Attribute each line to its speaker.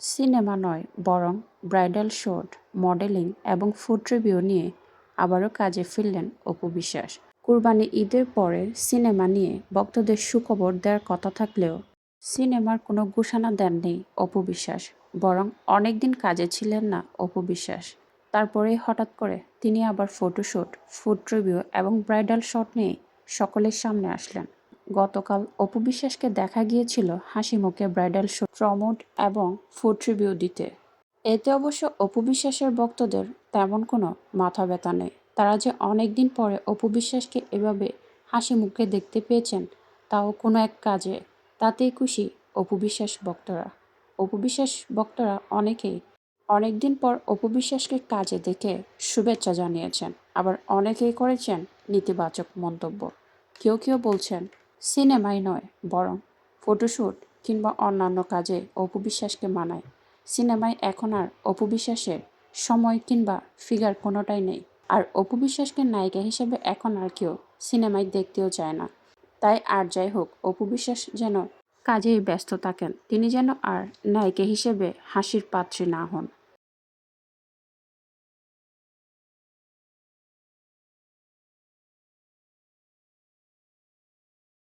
Speaker 1: Cinema নয়, বরং bridal shoot, modelling এবং ফুড রিভিউ নিয়ে আবারও কাজে ফিরলেন অপু বিশ্বাস। কুরবানি ঈদের পরে সিনেমা নিয়ে ভক্তদের সুখবর দেওয়ার কথা থাকলেও সিনেমার কোনো ঘোষণা দেননি অপু বিশ্বাস, বরং অনেকদিন কাজে ছিলেন না অপু বিশ্বাস। তারপরে হঠাৎ করে তিনি আবার ফটোশ্যুট ফুড রিভিউ এবং ব্রাইডাল শট নিয়ে সকলের সামনে আসলেন। গতকাল অপু বিশ্বাসকে দেখা গিয়েছিল হাসি মুখে ব্রাইডাল শো প্রমোট এবং ফুড রিভিউ দিতে। এতে অবশ্য অপু বিশ্বাসের ভক্তদের তেমন কোনো মাথা ব্যথা নেই। তারা যে অনেক দিন পরে অপু বিশ্বাসকে এভাবে হাসি মুখে দেখতে পেয়েছেন, তাও কোনো এক কাজে। তাতেই খুশি অপু বিশ্বাস ভক্তরা। অপু বিশ্বাস ভক্তরা অনেকেই অনেকদিন পর অপু বিশ্বাসকে কাজে দেখে শুভেচ্ছা জানিয়েছেন। আবার অনেকেই করেছেন নেতিবাচক মন্তব্য। কেউ কেউ বলছেন সিনেমাই নয়, বরং ফটোশ্যুট কিংবা অন্যান্য কাজে অপু বিশ্বাসকে মানায়। সিনেমায় এখন আর অপু বিশ্বাসের সময় কিংবা ফিগার কোনোটাই নেই। আর অপু বিশ্বাসকে নায়িকা হিসেবে এখন আর কেউ সিনেমায় দেখতেও চায় না। তাই আর যাই হোক অপু বিশ্বাস যেন কাজেই ব্যস্ত থাকেন, তিনি যেন আর নায়িকা হিসেবে হাসির পাত্রী না হন।